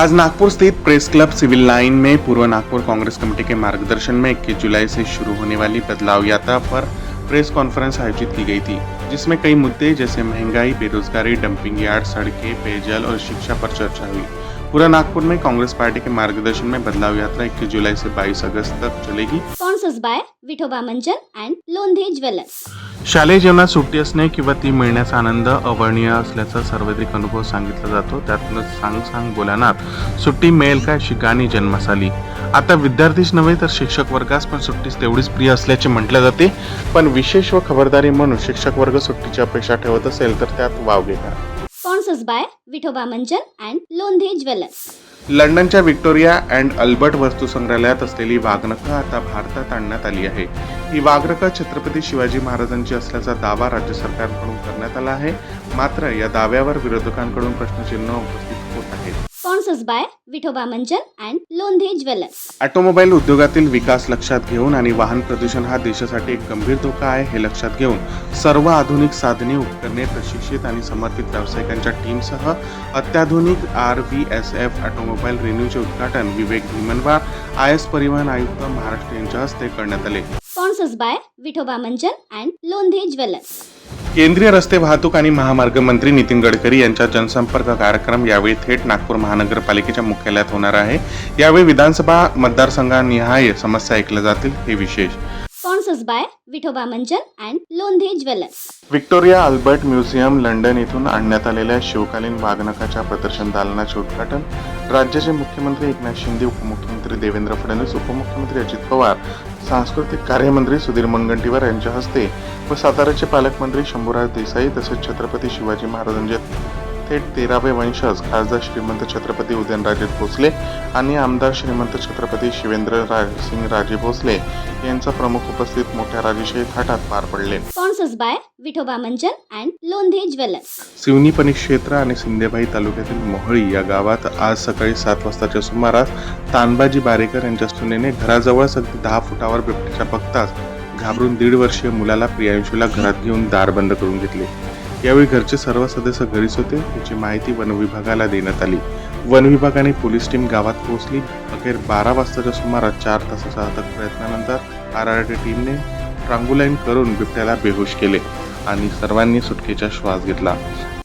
आज नागपुर स्थित press club civil line में पूर्व नागपुर कांग्रेस कमेटी के मार्गदर्शन में 21 जुलाई से शुरू होने वाली बदलाव यात्रा पर प्रेस कॉन्फ्रेंस आयोजित की गई थी, जिसमें कई मुद्दे जैसे महँगाई, बेरोजगारी, डंपिंग यार्ड, सड़कें, पेयजल और शिक्षा पर चर्चा हुई। पूरा नागपुर में कांग्रेस पार्टी के मार्गदर्शन में बदलाव यात्रा 21 जुलाई से 22 अगस्त तक चलेगी। Sponsors by? Vithoba Manjan and Londhe jewellers. शालेय जीवनात सुट्टी असणे किंवा ती मिळण्याचा आनंद अवर्णीय असल्याचा सर्वाधिक अनुभव सांगितला जातो. त्यातूनच सांग सांग बोलानात सुट्टी मिळेल का अशी गाणी जन्मास आली. आता विद्यार्थीच नव्हे तर शिक्षक वर्गास पण सुट्टीच तेवढीच प्रिय असल्याचे म्हटले जाते. पण विशेष व खबरदारी म्हणून शिक्षक वर्ग सुट्टीची अपेक्षा ठेवत असेल तर त्यात वाव घेणार sponsors by Vithoba Manjan and Londhe jewellers लंडनच्या विक्टोरिया अँड अल्बर्ट वस्तू संग्रहालयात असलेली वाघनखं आता भारतात आणण्यात आली आहे. ही वाघनखं छत्रपती शिवाजी महाराजांची असल्याचा दावा राज्य सरकारकडून करण्यात आला आहे. मात्र या दाव्यावर विरोधकांकडून प्रश्नचिन्ह उपस्थित होत आहेत. Sponsors by Vithoba Manjan and Londhe jewellers automobile उद्योगातील विकास लक्षात घेऊन आणि वाहन प्रदूषण हा देशासाठी एक गंभीर धोका आहे हे लक्षात घेऊन सर्व आधुनिक साधने उपकरणे प्रशिक्षित आणि समर्पित व्यावसायिकांच्या टीमसह अत्याधुनिक R V S F automobile रिन्यूचे उद्घाटन विवेक भीमनवार आय एस परिवहन आयुक्त महाराष्ट्र यांच्या हस्ते करण्यात आले. Sponsors by Vithoba Manjan and Londhe jewellers केंद्रीय रस्ते वाहतूक आणि महामार्ग मंत्री नितीन गडकरी यांचा जनसंपर्क कार्यक्रम यावेळी थेट नागपूर महानगरपालिकेच्या मुख्यालयात होणार आहे. यावेळी विधानसभा मतदारसंघानिहाय समस्या ऐकल्या जातील हे विशेष. Sponsors by Vithoba Manjan and Londhe jewellers Victoria Albert museum London इथून आणण्यात आलेल्या शिवकालीन वाघनखाच्या प्रदर्शन दालनाचे उद्घाटन राज्याचे मुख्यमंत्री एकनाथ शिंदे उपमुख्यमंत्री देवेंद्र फडणवीस उपमुख्यमंत्री अजित पवार सांस्कृतिक कार्यमंत्री सुधीर मुनगंटीवार यांच्या हस्ते व साताऱ्याचे पालकमंत्री शंभूराज देसाई तसेच छत्रपती शिवाजी महाराजांचे थेट तेरावे वंशज खासदार श्रीमंत छत्रपती उदयनराजे भोसले आणि आमदार श्रीमंत छत्रपती शिवेंद्र सिंग राजे भोसले यांचा प्रमुख उपस्थित मोठ्या राजेशाही थाटात पार पडले. Sponsors by Vithoba Manjan and Londhe jewellers. Seoni परिक्षेत्र आणि सिंदेबाई तालुक्यातील मोहळी या गावात आज सकाळी सात वाजताच्या सुमारास तानबाजी बारेकर यांच्या सुनेने घराजवळच अगदी दहा फुटावर बिबट्याच्या बघताच घाबरून दीड वर्षीय मुलाला प्रियांशूला घरात घेऊन दार बंद करून घेतले. यावेळी घरचे सर्व सदस्य घरीच होते. याची माहिती वन विभागाला देण्यात आली. वन विभाग आणि पोलीस टीम गावात पोहोचली. अखेर बारा वाजताच्या सुमारास चार तासाच्या अथक प्रयत्नानंतर आर आर टी टीमने ट्रांगुलाईन करून बिबट्याला बेहोश केले आणि सर्वांनी सुटकेचा श्वास घेतला.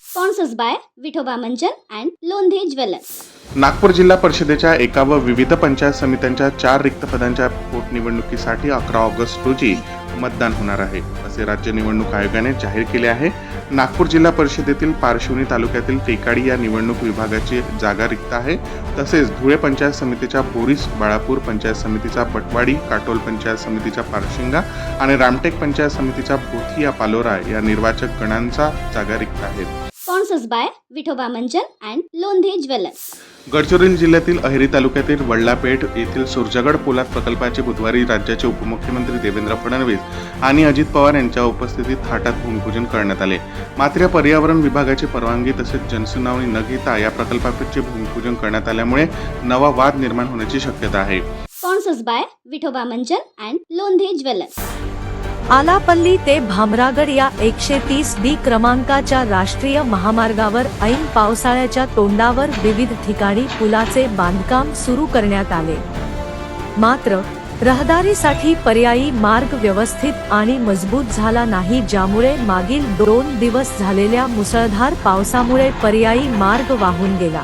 Sponsors by Vithoba Manjan and Londhe jewellers. Nagpur जिल्हा परिषदेच्या एका व विविध पंचायत समित्यांच्या चार रिक्त पदांच्या पोटनिवडणुकीसाठी अकरा ऑगस्ट रोजी मतदान होणार आहे. असे राज्य निवडणूक आयोगाने जाहीर केले आहे. नागपूर जिल्हा परिषदेतील पारशिवनी तालुक्यातील टेकाडी या निवडणूक विभागाची जागा रिक्त आहे. तसेच धुळे पंचायत समितीच्या बोरीस बाळापूर पंचायत समितीचा पटवाडी काटोल पंचायत समितीच्या पारशिंगा आणि रामटेक पंचायत समितीच्या पोथिया पालोरा या निर्वाचक गणांचा जागा रिक्त आहेत. Sponsors by Vithoba Manjan and Londhe jewellers Gadchiroli जिल्ह्यातील अहेरी तालुक्यातील वडलापेठ येथील सुरजगड पोलाद प्रकल्पाचे बुधवारी राज्याचे उपमुख्यमंत्री देवेंद्र फडणवीस आणि अजित पवार यांच्या उपस्थितीत थाटात भूमिपूजन करण्यात आले. मात्र पर्यावरण विभागाची परवानगी तसेच जनसुनावणी न घेता या प्रकल्पाचे भूमिपूजन करण्यात आल्यामुळे नवा वाद निर्माण होण्याची शक्यता आहे. Sponsors by Vithoba Manjan and Londhe jewellers Alapalli ते भामरागड या एकशे तीस बी क्रमांकाच्या राष्ट्रीय महामार्गावर ऐन पावसाळ्याच्या तोंडावर विविध ठिकाणी पुलाचे बांधकाम सुरू करण्यात आले. मात्र रहदारीसाठी पर्यायी मार्ग व्यवस्थित आणि मजबूत झाला नाही ज्यामुळे मागील दोन दिवस झालेल्या मुसळधार पावसामुळे पर्यायी मार्ग वाहून गेला.